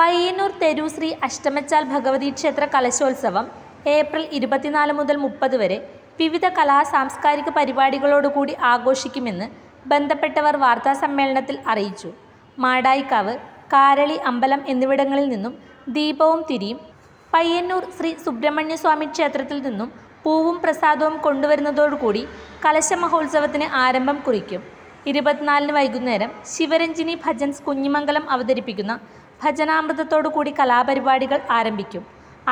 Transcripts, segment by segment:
പയ്യന്നൂർ തെരുശ്രീ അഷ്ടമച്ചാൽ ഭഗവതി ക്ഷേത്ര കലശോത്സവം ഏപ്രിൽ ഇരുപത്തിനാല് മുതൽ മുപ്പത് വരെ വിവിധ കലാ സാംസ്കാരിക പരിപാടികളോടുകൂടി ആഘോഷിക്കുമെന്ന് ബന്ധപ്പെട്ടവർ വാർത്താസമ്മേളനത്തിൽ അറിയിച്ചു. മാടായിക്കാവ് കാരളി അമ്പലം എന്നിവിടങ്ങളിൽ നിന്നും ദീപവും തിരിയും പയ്യന്നൂർ ശ്രീ സുബ്രഹ്മണ്യസ്വാമി ക്ഷേത്രത്തിൽ നിന്നും പൂവും പ്രസാദവും കൊണ്ടുവരുന്നതോടുകൂടി കലശ മഹോത്സവത്തിന് ആരംഭം കുറിക്കും. ഇരുപത്തിനാലിന് വൈകുന്നേരം ശിവരഞ്ജിനി ഭജൻസ് കുഞ്ഞിമംഗലം അവതരിപ്പിക്കുന്ന ഭജനാമൃതത്തോടുകൂടി കലാപരിപാടികൾ ആരംഭിക്കും.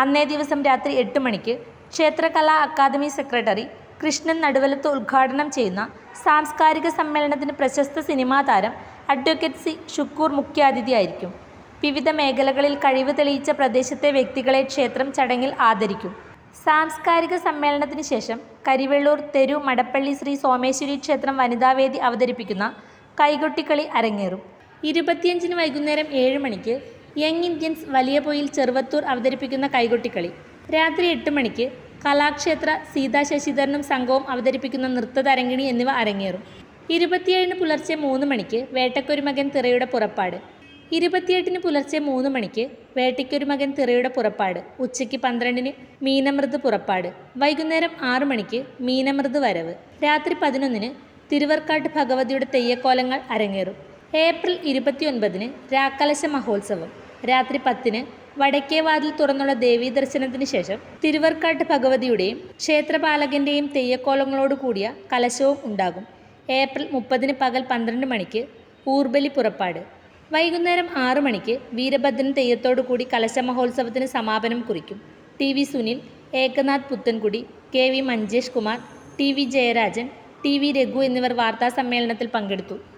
അന്നേ ദിവസം രാത്രി എട്ട് മണിക്ക് ക്ഷേത്രകലാ അക്കാദമി സെക്രട്ടറി കൃഷ്ണൻ നടുവലത്ത് ഉദ്ഘാടനം ചെയ്യുന്ന സാംസ്കാരിക സമ്മേളനത്തിന് പ്രശസ്ത സിനിമാ താരം അഡ്വക്കേറ്റ് സി ഷുക്കൂർ മുഖ്യാതിഥിയായിരിക്കും. വിവിധ മേഖലകളിൽ കഴിവ് തെളിയിച്ച പ്രദേശത്തെ വ്യക്തികളെ ക്ഷേത്രം ചടങ്ങിൽ ആദരിക്കും. സാംസ്കാരിക സമ്മേളനത്തിന് ശേഷം കരിവെള്ളൂർ തെരു മടപ്പള്ളി ശ്രീ സോമേശ്വരി ക്ഷേത്രം വനിതാവേദി അവതരിപ്പിക്കുന്ന കൈകൊട്ടിക്കളി അരങ്ങേറും. ഇരുപത്തിയഞ്ചിന് വൈകുന്നേരം ഏഴ് മണിക്ക് യങ് ഇന്ത്യൻസ് വലിയ പൊയിൽ ചെറുവത്തൂർ അവതരിപ്പിക്കുന്ന കൈകൊട്ടിക്കളി. രാത്രി എട്ട് മണിക്ക് കലാക്ഷേത്ര സീതാ ശശിധരനും സംഘവും അവതരിപ്പിക്കുന്ന നൃത്തതരംഗിണി എന്നിവ അരങ്ങേറും. ഇരുപത്തിയേഴിന് പുലർച്ചെ മൂന്ന് മണിക്ക് വേട്ടക്കൊരു മകൻ തിറയുടെ പുറപ്പാട്. ഇരുപത്തിയെട്ടിന് പുലർച്ചെ മൂന്ന് മണിക്ക് വേട്ടയ്ക്കൊരു മകൻ തിറയുടെ പുറപ്പാട്. ഉച്ചയ്ക്ക് പന്ത്രണ്ടിന് മീനമൃത് പുറപ്പാട്. വൈകുന്നേരം ആറു മണിക്ക് മീനമൃത് വരവ്. രാത്രി പതിനൊന്നിന് തിരുവർക്കാട്ട് ഭഗവതിയുടെ തെയ്യക്കോലങ്ങൾ അരങ്ങേറും. ഏപ്രിൽ ഇരുപത്തിയൊൻപതിന് രാക്കലശ മഹോത്സവം. രാത്രി പത്തിന് വടക്കേവാതിൽ തുറന്നുള്ള ദേവീ ദർശനത്തിന് ശേഷം തിരുവർക്കാട്ട് ഭഗവതിയുടെയും ക്ഷേത്രപാലകന്റെയും തെയ്യക്കോലങ്ങളോട് കൂടിയ കലശവും ഉണ്ടാകും. ഏപ്രിൽ മുപ്പതിന് പകൽ പന്ത്രണ്ട് മണിക്ക് ഊർബലി പുറപ്പാട്. വൈകുന്നേരം ആറു മണിക്ക് വീരഭദ്രൻ തെയ്യത്തോടു കൂടി കലശ മഹോത്സവത്തിന് സമാപനം കുറിക്കും. T V Sunil Eknath Puthenkudi K V Manjesh Kumar T V Jayarajan T V Raghu എന്നിവർ വാർത്താ സമ്മേളനത്തിൽ പങ്കെടുത്തു.